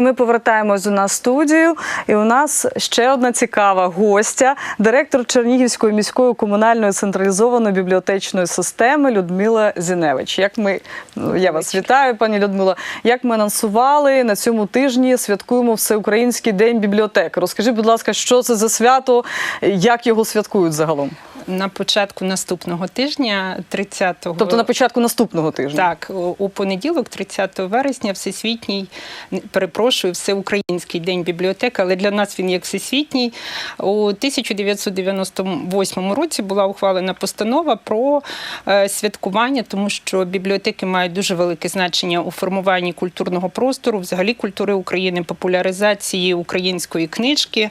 Ми повертаємось у нас студію, і у нас ще одна цікава гостя, директор Чернігівської міської комунальної централізованої бібліотечної системи Людмила Зіневич. Як ми ну, я вас вітаю, пані Людмила. Як ми анонсували на цьому тижні, святкуємо Всеукраїнський день бібліотеки. Розкажіть, будь ласка, що це за свято, як його святкують загалом? На початку наступного тижня, 30-го. Тобто на початку наступного тижня. Так, у- понеділок, 30 вересня, всесвітній, перепрошую, всеукраїнський день бібліотеки, але для нас він як всесвітній. У 1998 році була ухвалена постанова про е, святкування, тому що бібліотеки мають дуже велике значення у формуванні культурного простору, взагалі культури України, популяризації української книжки.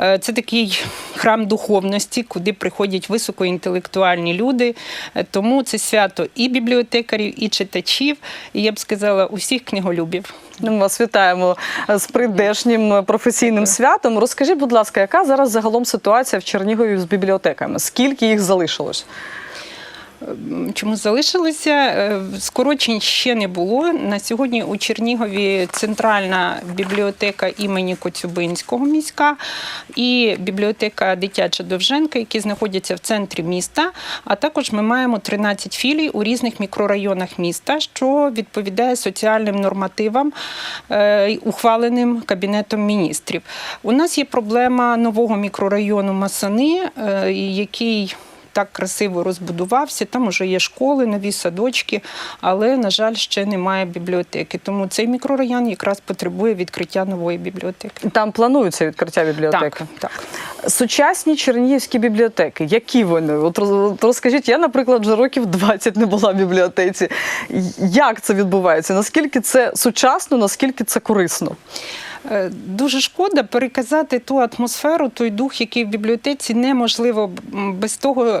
Е, Це такий храм духовності, куди приходять високоінтелектуальні люди. Е, Тому це свято і бібліотекарів, і читачів, і я б сказала, усіх книголюбів. Ну, Ми вас вітаємо з прийдешнім професійним святом. Розкажіть, будь ласка, яка зараз загалом ситуація в Чернігові з бібліотеками? Скільки їх залишилось? Чому залишилося? Е, Скорочень ще не було. На сьогодні у Чернігові центральна бібліотека імені Коцюбинського міська і бібліотека дитяча Довженка, які знаходяться в центрі міста. А також ми маємо 13 філій у різних мікрорайонах міста, що відповідає соціальним нормативам, е, ухваленим Кабінетом міністрів. У нас є проблема нового мікрорайону Масани, е, який так красиво розбудувався. Там вже є школи, нові садочки, але, на жаль, ще немає бібліотеки. Тому цей мікрорайон якраз потребує відкриття нової бібліотеки. Там планується відкриття бібліотеки. Так, так. Сучасні чернігівські бібліотеки, які вони? От от розкажіть, я, наприклад, вже років 20 не була в бібліотеці. Як це відбувається? Наскільки це сучасно, наскільки це корисно? Е, Дуже шкода переказати ту атмосферу, той дух, який в бібліотеці неможливо без того,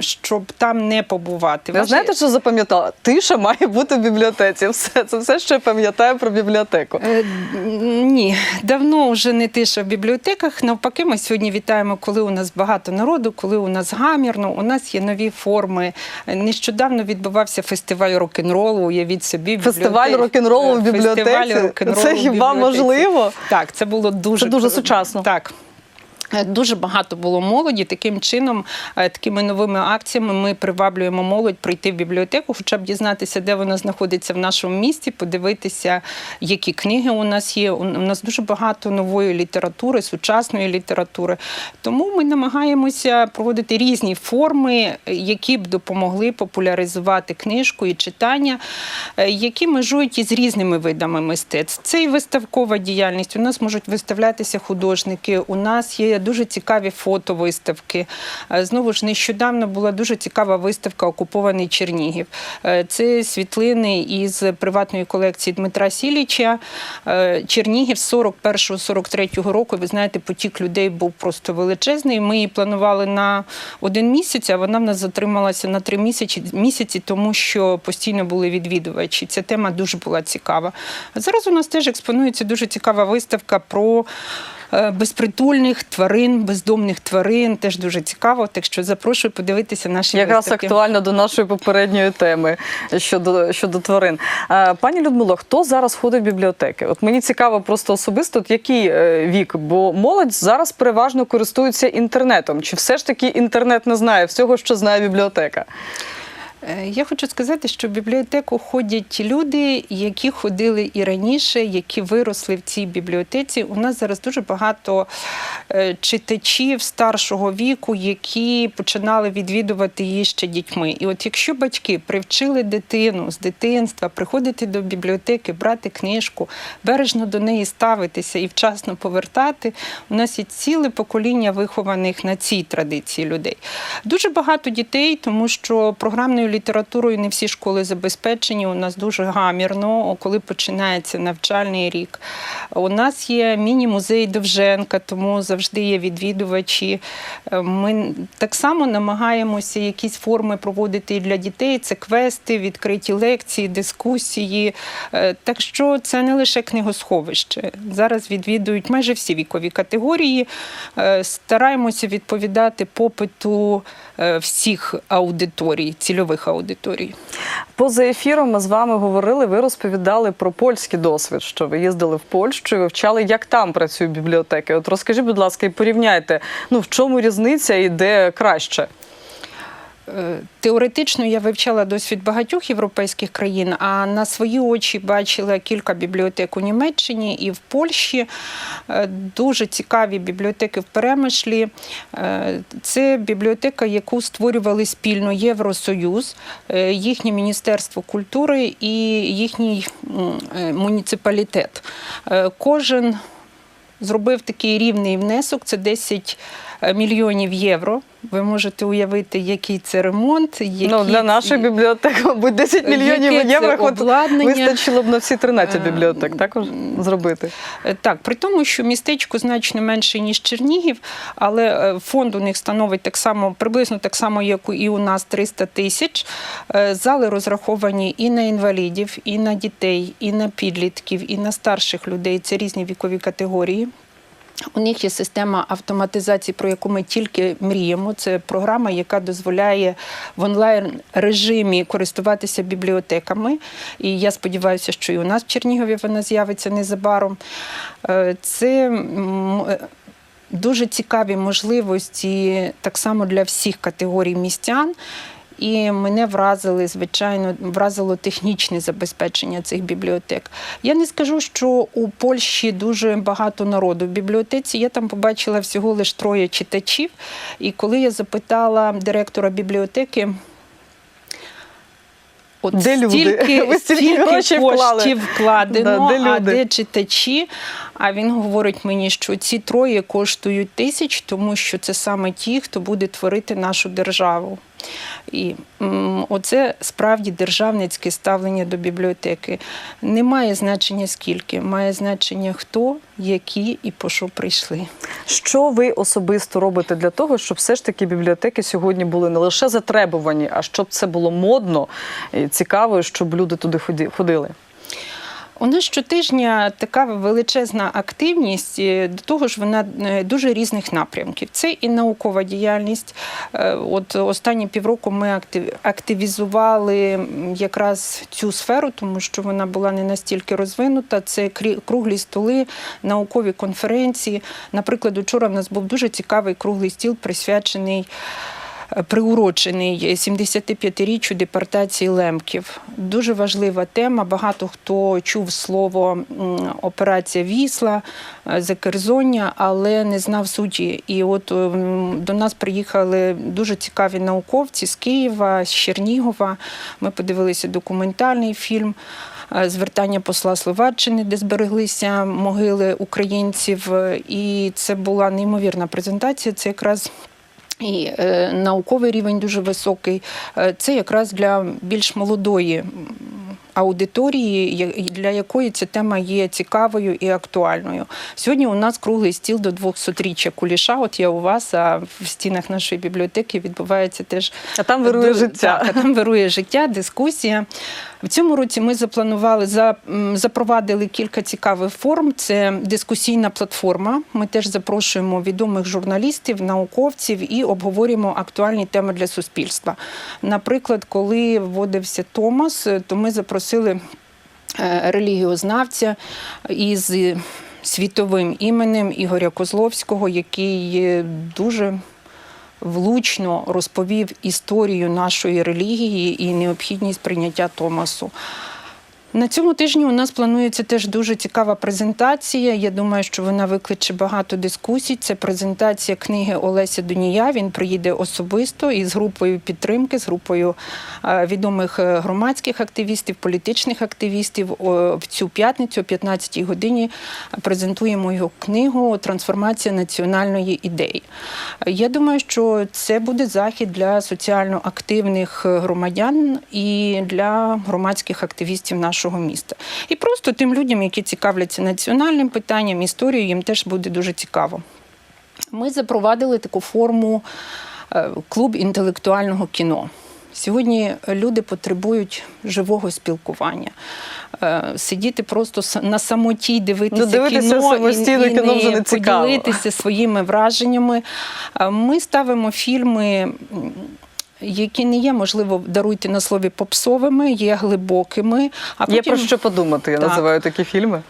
щоб там не побувати. Ви знаєте, що запам'ятала? Тиша має бути в бібліотеці. Все це все, що я пам'ятаю про бібліотеку. Е, Ні, давно вже не тиша в бібліотеках. Навпаки, ми сьогодні вітаємо, коли у нас багато народу, коли у нас гамірно, у нас є нові форми. Нещодавно відбувався фестиваль рок-н-ролу. Уявіть собі Фестиваль рок-н-ролу в Фестиваль рок-н-ролу Це хіба бібліотеці. Можливо? Так, це було дуже Це дуже сучасно. Так. Е, Дуже багато було молоді. Таким чином, е, такими новими акціями ми приваблюємо молодь прийти в бібліотеку, хоча б дізнатися, де вона знаходиться в нашому місті, подивитися, які книги у нас є. У нас дуже багато нової літератури, сучасної літератури. Тому ми намагаємося проводити різні форми, які б допомогли популяризувати книжку і читання, е, які межують із різними видами мистецтв. Це і виставкова діяльність. У нас можуть виставлятися художники. У нас є дуже цікаві фотовиставки. Е, Знову ж нещодавно була дуже цікава виставка Окупований Чернігів. Е, Це світлини із приватної колекції Дмитра Сіліча. Е, Чернігів з 41-43 року. Ви знаєте, потік людей був просто величезний. Ми її планували на один місяць, а вона в нас затрималася на три місяці, місяці, тому що постійно були відвідувачі. Ця тема дуже була цікава. Зараз у нас теж експонується дуже цікава виставка про. Е, Безпритульних тварин, бездомних тварин теж дуже цікаво. Так що запрошую подивитися наші Якраз виставки. актуально до нашої попередньої теми щодо, щодо тварин. Е, Пані Людмило, хто зараз ходить в бібліотеки? От мені цікаво просто особисто, от який е, вік, бо молодь зараз переважно користується інтернетом. Чи все ж таки інтернет не знає всього, що знає бібліотека? Е, Я хочу сказати, що в бібліотеку ходять люди, які ходили і раніше, які виросли в цій бібліотеці. У нас зараз дуже багато е, читачів старшого віку, які починали відвідувати її ще дітьми. І от якщо батьки привчили дитину з дитинства приходити до бібліотеки, брати книжку, бережно до неї ставитися і вчасно повертати, у нас є ціле покоління вихованих на цій традиції людей. Дуже багато дітей, тому що програмною літературою не всі школи забезпечені. У нас дуже гамірно, коли починається навчальний рік. У нас є міні-музей Довженка, тому завжди є відвідувачі. Е, Ми так само намагаємося якісь форми проводити і для дітей. Це квести, відкриті лекції, дискусії. Е, Так що це не лише книгосховище. Зараз відвідують майже всі вікові категорії. Е, Стараємося відповідати попиту всіх аудиторій, цільових аудиторій. Поза ефіром ми з вами говорили. Ви розповідали про польський досвід, що ви їздили в Польщу і вивчали, як там працюють бібліотеки. От розкажіть, будь ласка, і порівняйте, ну в чому різниця і де краще. Е, Теоретично я вивчала досвід багатьох європейських країн, а на свої очі бачила кілька бібліотек у Німеччині і в Польщі. Е, Дуже цікаві бібліотеки в Перемишлі. Е, Це бібліотека, яку створювали спільно Євросоюз, їхнє Міністерство культури і їхній муніципалітет. Кожен зробив такий рівний внесок. Це 10 мільйонів євро. Ви можете уявити, який це ремонт. Які ну для нашої бібліотеки, мабуть, 10 мільйонів євро вистачило б на всі 13 Е, бібліотек також зробити. Е, Так, при тому, що містечко значно менше, ніж Чернігів, але е, фонд у них становить так само, приблизно так само, як і у нас 300 тисяч. Е, Зали розраховані і на інвалідів, і на дітей, і на підлітків, і на старших людей. Це різні вікові категорії. У них є система автоматизації, про яку ми тільки мріємо. Це програма, яка дозволяє в онлайн режимі користуватися бібліотеками. І я сподіваюся, що і у нас в Чернігові вона з'явиться незабаром. Е, Це дуже цікаві можливості так само для всіх категорій містян. І мене вразили, звичайно, вразило технічне забезпечення цих бібліотек. Я не скажу, що у Польщі дуже багато народу в бібліотеці. Я там побачила всього лише троє читачів. І коли я запитала директора бібліотеки, от Де люди? стільки, Ви стільки вклали. коштів вкладено, Да, де а люди? де читачі. А він говорить мені, що ці троє коштують тисяч, тому що це саме ті, хто буде творити нашу державу. І оце справді державницьке ставлення до бібліотеки. Не має значення скільки, має значення хто, які і по що прийшли. Що ви особисто робите для того, щоб все ж таки бібліотеки сьогодні були не лише затребувані, а щоб це було модно і цікаво, щоб люди туди ходили? У нас щотижня така величезна активність, до того ж вона е, дуже різних напрямків. Це і наукова діяльність. Е, От останні півроку ми актив- активізували якраз цю сферу, тому що вона була не настільки розвинута. Це круглі столи, наукові конференції. Наприклад, учора в нас був дуже цікавий круглий стіл, присвячений приурочений 75-річчю депортації лемків. Дуже важлива тема. Багато хто чув слово операція Вісла, е, Закерзоння, але не знав суті. І от до нас приїхали дуже цікаві науковці з Києва, з Чернігова. Ми подивилися документальний фільм. е, Звертання посла Словаччини, де збереглися могили українців, і це була неймовірна презентація. Це якраз і е, науковий рівень дуже високий. Е, Це якраз для більш молодої аудиторії, для якої ця тема є цікавою і актуальною. Сьогодні у нас круглий стіл до 200-річчя куліша. От я у вас, а в стінах нашої бібліотеки відбувається теж А там вирує життя. Так, а там вирує життя, дискусія. В цьому році ми запланували, запровадили кілька цікавих форм. Це дискусійна платформа. Ми теж запрошуємо відомих журналістів, науковців і обговорюємо актуальні теми для суспільства. Наприклад, коли вводився Томас, е, то ми запросили е, релігіознавця із світовим іменем Ігоря Козловського, який дуже влучно розповів історію нашої релігії і необхідність прийняття Томасу. На цьому тижні у нас планується теж дуже цікава презентація. Я думаю, що вона викличе багато дискусій. Це презентація книги Олеся Донія. Він приїде особисто із групою підтримки, з групою е, відомих е, громадських активістів, політичних активістів. В цю п'ятницю, о 15-й годині, презентуємо його книгу Трансформація національної ідеї. Я думаю, що це буде захід для соціально активних е, громадян і для громадських активістів нашого міста. І просто тим людям, які цікавляться національним питанням, історією, їм теж буде дуже цікаво. Ми запровадили таку форму е, клуб інтелектуального кіно. Сьогодні люди потребують живого спілкування. Е, Сидіти просто на самоті, дивитися Ну, дивитися кіно самостійно і, і кіно вже не цікаво. поділитися своїми враженнями. Е, Ми ставимо фільми. Які не є, можливо, даруйте на слові попсовими, є глибокими. А Є про що подумати, я Так. називаю такі фільми.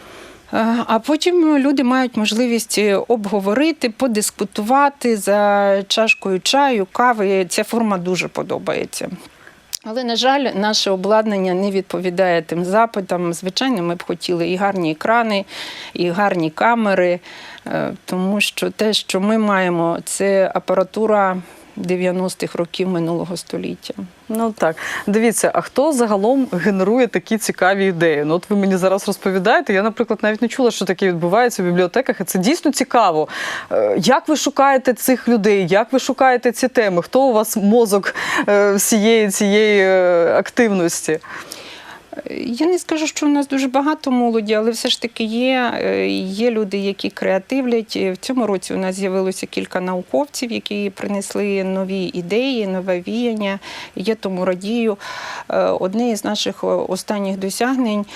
Е, А потім люди мають можливість обговорити, подискутувати за чашкою чаю, кави. Ця форма дуже подобається. Але, на жаль, наше обладнання не відповідає тим запитам. Звичайно, ми б хотіли і гарні екрани, і гарні камери, е, тому що те, що ми маємо, це апаратура 90-х років минулого століття. Ну так, дивіться, а хто загалом генерує такі цікаві ідеї? Ну, от ви мені зараз розповідаєте. Я, наприклад, навіть не чула, що таке відбувається в бібліотеках, і це дійсно цікаво. Е, Як ви шукаєте цих людей? Як ви шукаєте ці теми? Хто у вас мозок е, всієї цієї е, активності? Я не скажу, що у нас дуже багато молоді, але все ж таки є, е, є люди, які креативлять. В цьому році у нас з'явилося кілька науковців, які принесли нові ідеї, нове віяння. Я тому радію. Е, Одне із наших е, останніх досягнень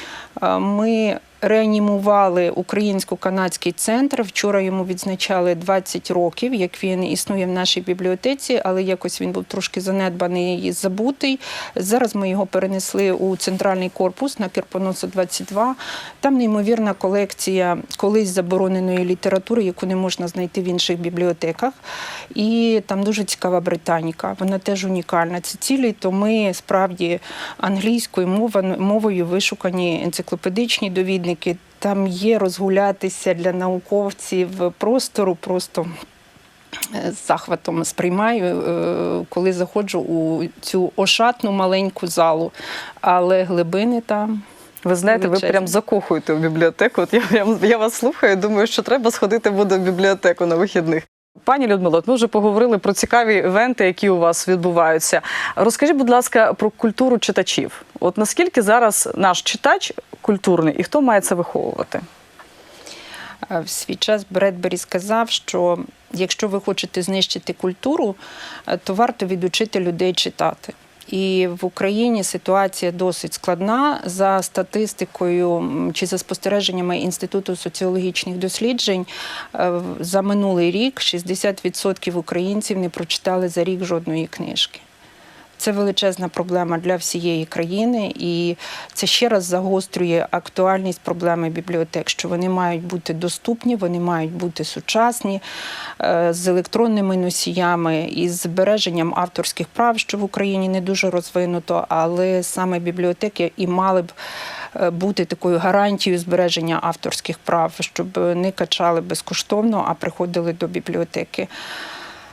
е, ми. Реанімували українсько-канадський центр. Вчора йому відзначали 20 років, як він існує в нашій бібліотеці, але якось він був трошки занедбаний і забутий. Зараз ми його перенесли у центральний корпус на Кирпоносу 22. Там неймовірна колекція колись забороненої літератури, яку не можна знайти в інших бібліотеках. І там дуже цікава британіка. Вона теж унікальна. Це цілі томи справді англійською мовою, вишукані енциклопедичні довідники. Там є розгулятися для науковців простору просто. е, З захватом сприймаю, е, коли заходжу у цю ошатну маленьку залу, але глибини там Ви знаєте, ви прям закохуєте в бібліотеку. От я, я, я вас слухаю, думаю, що треба сходити буде в бібліотеку на вихідних. Пані Людмило, ми вже поговорили про цікаві івенти, які у вас відбуваються. Розкажіть, будь ласка, про культуру читачів. От наскільки зараз наш читач культурний і хто має це виховувати? Е, В свій час Бредбері сказав, що якщо ви хочете знищити культуру, е, то варто відучити людей читати. І в Україні ситуація досить складна. За статистикою чи за спостереженнями Інституту соціологічних досліджень, е, за минулий рік 60% українців не прочитали за рік жодної книжки. Це величезна проблема для всієї країни, і це ще раз загострює актуальність проблеми бібліотек, що вони мають бути доступні, вони мають бути сучасні е, з електронними носіями і з збереженням авторських прав, що в Україні не дуже розвинуто, але саме бібліотеки і мали б. е, Бути такою гарантією збереження авторських прав, щоб не качали безкоштовно, а приходили до бібліотеки.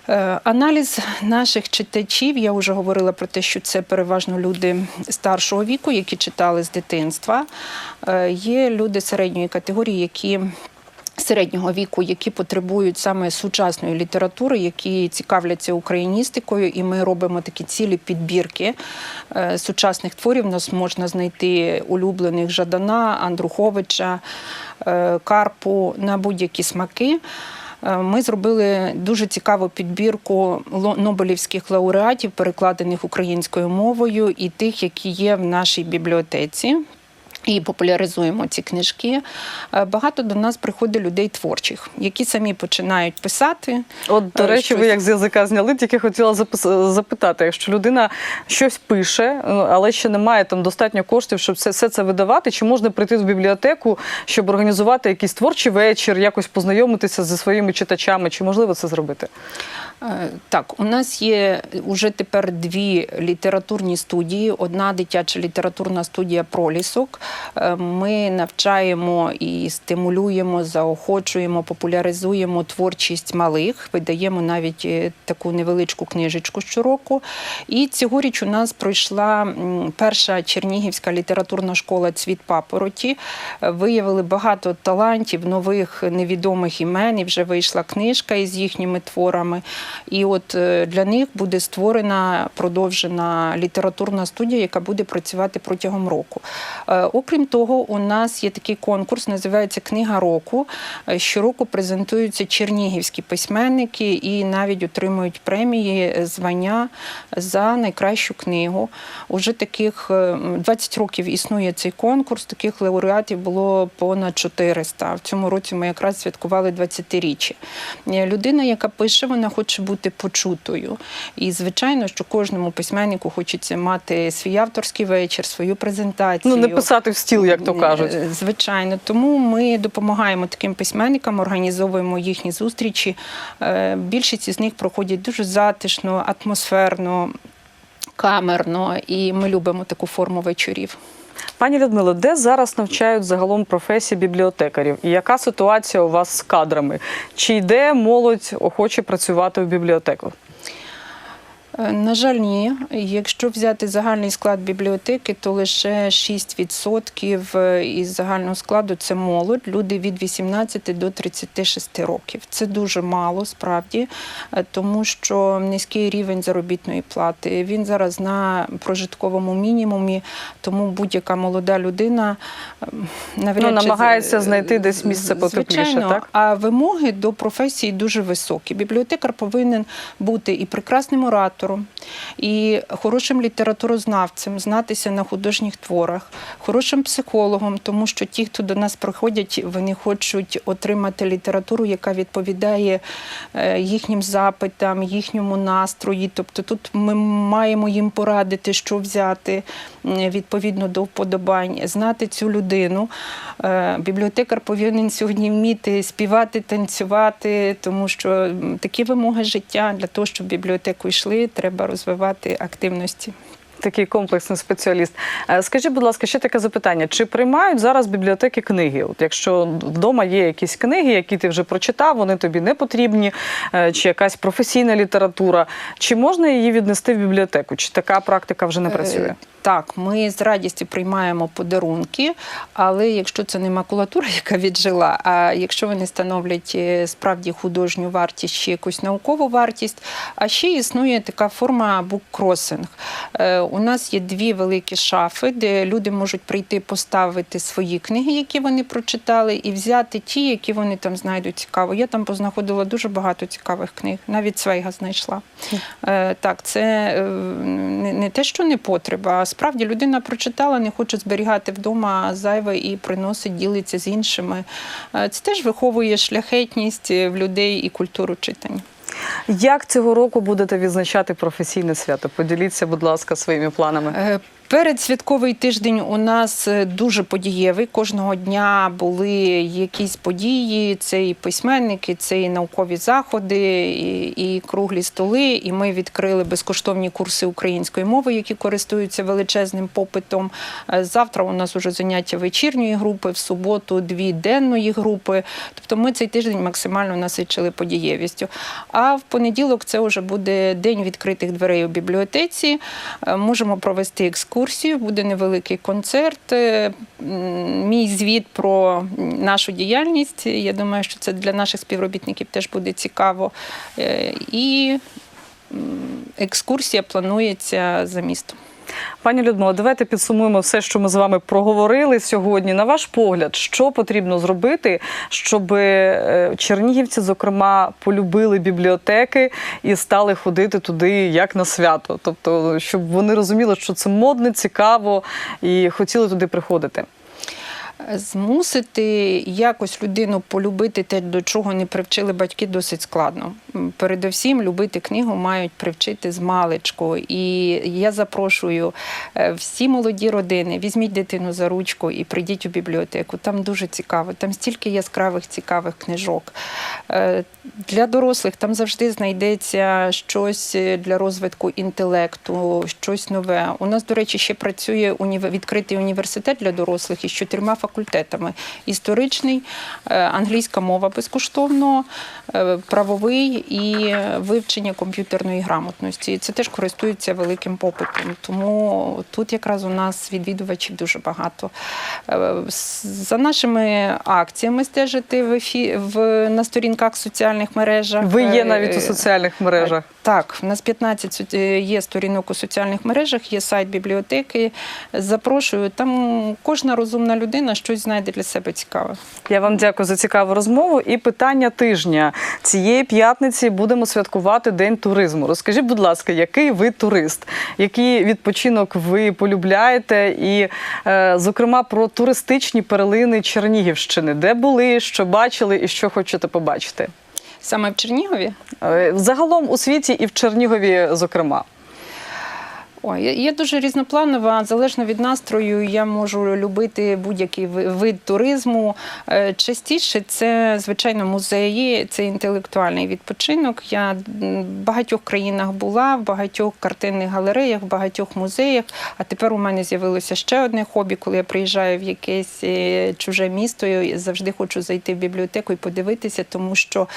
Е, Аналіз наших читачів, я вже говорила про те, що це переважно люди старшого віку, які читали з дитинства. Е, Є люди середньої категорії, які середнього віку, які потребують саме сучасної літератури, які цікавляться україністикою, і ми робимо такі цілі підбірки е, сучасних творів. Нас можна знайти улюблених Жадана, Андруховича, Карпу на будь-які смаки. Е, Ми зробили дуже цікаву підбірку нобелівських лауреатів, перекладених українською мовою, і тих, які є в нашій бібліотеці. І популяризуємо ці книжки. Е, Багато до нас приходить людей творчих, які самі починають писати. От, до Е, речі, ви як з язика зняли, тільки хотіла запис- запитати, якщо людина щось пише, але ще не має там достатньо коштів, щоб все, все це видавати, чи можна прийти в бібліотеку, щоб організувати якийсь творчий вечір, якось познайомитися зі своїми читачами, чи можливо це зробити? Е, Так, у нас є уже тепер дві літературні студії. Одна дитяча літературна студія Пролісок. Е, Ми навчаємо і стимулюємо, заохочуємо, популяризуємо творчість малих. Видаємо навіть е, таку невеличку книжечку щороку. І цьогоріч у нас пройшла перша Чернігівська літературна школа Цвіт папороті. Е, Виявили багато талантів, нових невідомих імен. І вже вийшла книжка із їхніми творами. І от для них буде створена продовжена літературна студія, яка буде працювати протягом року. Е, Окрім того, у нас є такий конкурс, називається Книга року. Е, Щороку презентуються чернігівські письменники і навіть отримують премії, е, звання за найкращу книгу. Уже таких е, 20 років існує цей конкурс. Таких лауреатів було понад 400. В цьому році ми якраз святкували 20-річчя. Е, Людина, яка пише, вона хоче бути почутою. І звичайно, що кожному письменнику хочеться мати свій авторський вечір, свою презентацію. Ну, не писати в стіл, як то кажуть. Е, Звичайно, тому ми допомагаємо таким письменникам, організовуємо їхні зустрічі. Е, Більшість із них проходять дуже затишно, атмосферно, камерно, і ми любимо таку форму вечорів. Пані Людмило, де зараз навчають загалом професії бібліотекарів? І яка ситуація у вас з кадрами? Чи йде молодь охоче працювати в бібліотеку? Е, На жаль, ні. Якщо взяти загальний склад бібліотеки, то лише 6% із загального складу це молодь, люди від 18 до 36 років. Це дуже мало справді, е, тому що низький рівень заробітної плати. Він зараз на прожитковому мінімумі, тому будь-яка молода людина е, навряд Ну, чи- намагається знайти десь місце потепліше, Звичайно, так? а вимоги до професії дуже високі. Бібліотекар повинен бути і прекрасним оратором, і хорошим літературознавцем, знатися на художніх творах, хорошим психологом, тому що ті, хто до нас приходять, вони хочуть отримати літературу, яка відповідає е, їхнім запитам, їхньому настрої. Тобто тут ми маємо їм порадити, що взяти відповідно до вподобань, знати цю людину. Е, Бібліотекар повинен сьогодні вміти співати, танцювати, тому що такі вимоги життя для того, щоб в бібліотеку йшли, треба розвивати активності. Такий комплексний спеціаліст. Е, Скажіть, будь ласка, ще таке запитання: чи приймають зараз бібліотеки книги? От якщо вдома є якісь книги, які ти вже прочитав, вони тобі не потрібні, е, чи якась професійна література, чи можна її віднести в бібліотеку? Чи така практика вже не працює? Е, Так, ми з радістю приймаємо подарунки, але якщо це не макулатура, яка віджила, а якщо вони становлять справді художню вартість чи якусь наукову вартість, а ще існує така форма буккросинг. У нас є дві великі шафи, де люди можуть прийти поставити свої книги, які вони прочитали, і взяти ті, які вони там знайдуть цікаво. Я там познаходила дуже багато цікавих книг, навіть Цвейга знайшла. Е, Так, це е, не не те, що не потреба, а справді людина прочитала, не хоче зберігати вдома зайве і приносить, ділиться з іншими. Е, Це теж виховує шляхетність в людей і культуру читання. Як цього року будете відзначати професійне свято? Поділіться, будь ласка, своїми планами. Передсвятковий тиждень у нас е, дуже подієвий. Кожного дня були якісь події. Це і письменники, це і наукові заходи, і, і круглі столи. І ми відкрили безкоштовні курси української мови, які користуються величезним попитом. Е, Завтра у нас уже заняття вечірньої групи, в суботу дві денної групи. Тобто ми цей тиждень максимально насичили подієвістю. А в понеділок це вже буде день відкритих дверей у бібліотеці. Е, Можемо провести екскурсію, буде невеликий концерт. Е, Мій звіт про нашу діяльність. Я думаю, що це для наших співробітників теж буде цікаво. Е, І екскурсія планується за містом. Пані Людмила, давайте підсумуємо все, що ми з вами проговорили сьогодні. На ваш погляд, що потрібно зробити, щоб е, чернігівці, зокрема, полюбили бібліотеки і стали ходити туди як на свято? Тобто, щоб вони розуміли, що це модне, цікаво і хотіли туди приходити. Змусити якось людину полюбити те, до чого не привчили батьки, досить складно. Передовсім любити книгу мають привчити з маличку. І я запрошую е, всі молоді родини, візьміть дитину за ручку і прийдіть у бібліотеку. Там дуже цікаво, там стільки яскравих цікавих книжок. Е, Для дорослих там завжди знайдеться щось для розвитку інтелекту, щось нове. У нас, до речі, ще працює відкритий університет для дорослих із чотирма факультетами: історичний, е, англійська мова безкоштовно, е, правовий і вивчення комп'ютерної грамотності. Це теж користується великим попитом. Тому тут якраз у нас відвідувачів дуже багато. Е, За нашими акціями стежити в ефі... в на сторінках соціальних мережах. Ви є навіть у соціальних мережах. Так, в нас 15 є сторінок у соціальних мережах, є сайт бібліотеки. Запрошую. Там кожна розумна людина щось знайде для себе цікаве. Я вам дякую за цікаву розмову. І питання тижня цієї п'ятниці будемо святкувати День туризму. Розкажіть, будь ласка, який ви турист, який відпочинок ви полюбляєте? І, е, зокрема, про туристичні перлини Чернігівщини, де були, що бачили і що хочете побачити. Саме в Чернігові. Е, Загалом у світі і в Чернігові, зокрема. Ой, я, дуже різнопланова, залежно від настрою, я можу любити будь-який вид туризму. Е, Частіше це, звичайно, музеї, це інтелектуальний відпочинок. Я в багатьох країнах була, в багатьох картинних галереях, в багатьох музеях. А тепер у мене з'явилося ще одне хобі, коли я приїжджаю в якесь е, чуже місто, я завжди хочу зайти в бібліотеку і подивитися, тому що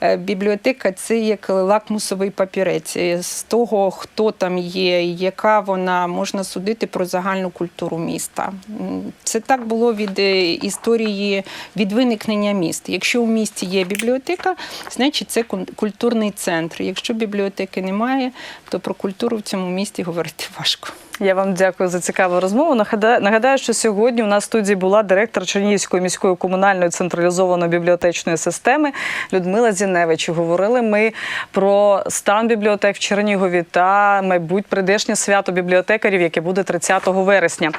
е, бібліотека це як лакмусовий папірець. З того, хто там є, яка вона можна судити про загальну культуру міста. Це так було від е, історії від виникнення міст. Якщо у місті є бібліотека, значить це культурний центр. Якщо бібліотеки немає, то про культуру в цьому місті говорити важко. Я вам дякую за цікаву розмову. Нагадаю, що сьогодні у нас в студії була директор Чернігівської міської комунальної централізованої бібліотечної системи Людмила Зіневич. Говорили ми про стан бібліотек в Чернігові та майбуть прийдешнє свято бібліотекарів, яке буде 30 вересня.